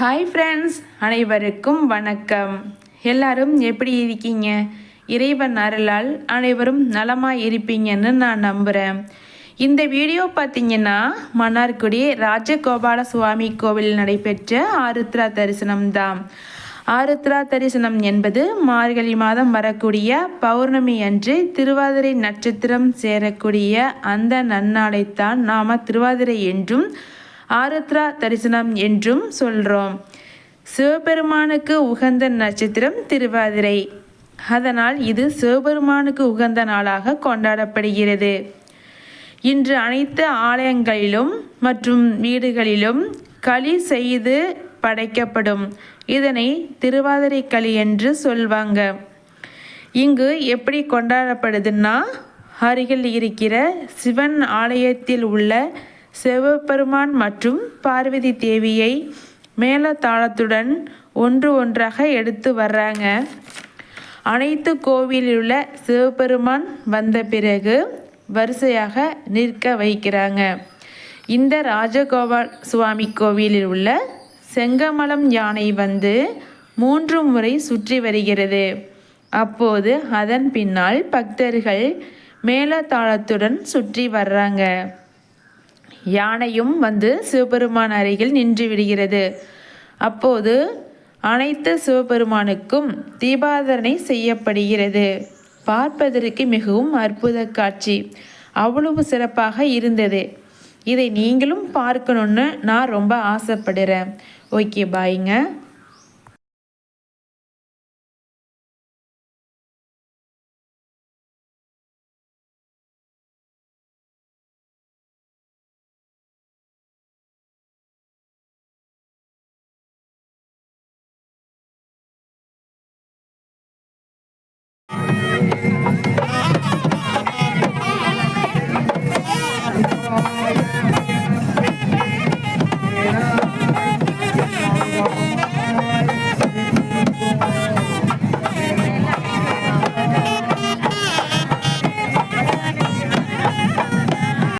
Hi friends அனைவருக்கும் வணக்கம். எல்லாரும் எப்படி இருக்கீங்க? இறைவன் அருளால் அனைவரும் நலமாக இருப்பீங்கன்னு நான் நம்புகிறேன் இந்த வீடியோ பார்த்தீங்கன்னா மன்னார்குடி ராஜகோபால சுவாமி கோவில் நடைபெற்ற ஆருத்ரா தரிசனம் தான் ஆருத்ரா தரிசனம் என்பது மார்கழி மாதம் வரக்கூடிய பௌர்ணமி அன்று திருவாதிரை நட்சத்திரம் சேரக்கூடிய அந்த நன்னாளைத்தான் நாம திருவாதிரை என்றும் ஆருத்ரா தரிசனம் என்றும் சொல்கிறோம் சிவபெருமானுக்கு உகந்த நட்சத்திரம் திருவாதிரை. அதனால் இது சிவபெருமானுக்கு உகந்த நாளாக கொண்டாடப்படுகிறது. இன்று அனைத்து ஆலயங்களிலும் மற்றும் வீடுகளிலும் களி செய்து படைக்கப்படும். இதனை திருவாதிரை களி என்று சொல்வாங்க. இங்கு எப்படி கொண்டாடப்படுதுன்னா அருகில் இருக்கிற சிவன் ஆலயத்தில் உள்ள சிவபெருமான் மற்றும் பார்வதி தேவியை மேலதாளத்துடன் ஒன்று ஒன்றாக எடுத்து வர்றாங்க. அனைத்து கோவிலில் உள்ள சிவபெருமான் வந்த பிறகு வரிசையாக நிற்க வைக்கிறாங்க. இந்த ராஜகோபால் சுவாமி கோவிலில் உள்ள செங்கமலம் யானை வந்து மூன்று முறை சுற்றி வருகிறது. அப்போது அதன் பின்னால் பக்தர்கள் மேலதாளத்துடன் சுற்றி வர்றாங்க. யானையும் வந்து சிவபெருமான் அருகில் நின்று விடுகிறது. அப்போது அனைத்து சிவபெருமானுக்கும் தீபாதரணை செய்யப்படுகிறது. பார்ப்பதற்கு மிகவும் அற்புத காட்சி. அவ்வளவு சிறப்பாக இருந்தது. இதை நீங்களும் பார்க்கணுன்னு நான் ரொம்ப ஆசைப்படுறேன். ஓகே பாய்ங்க.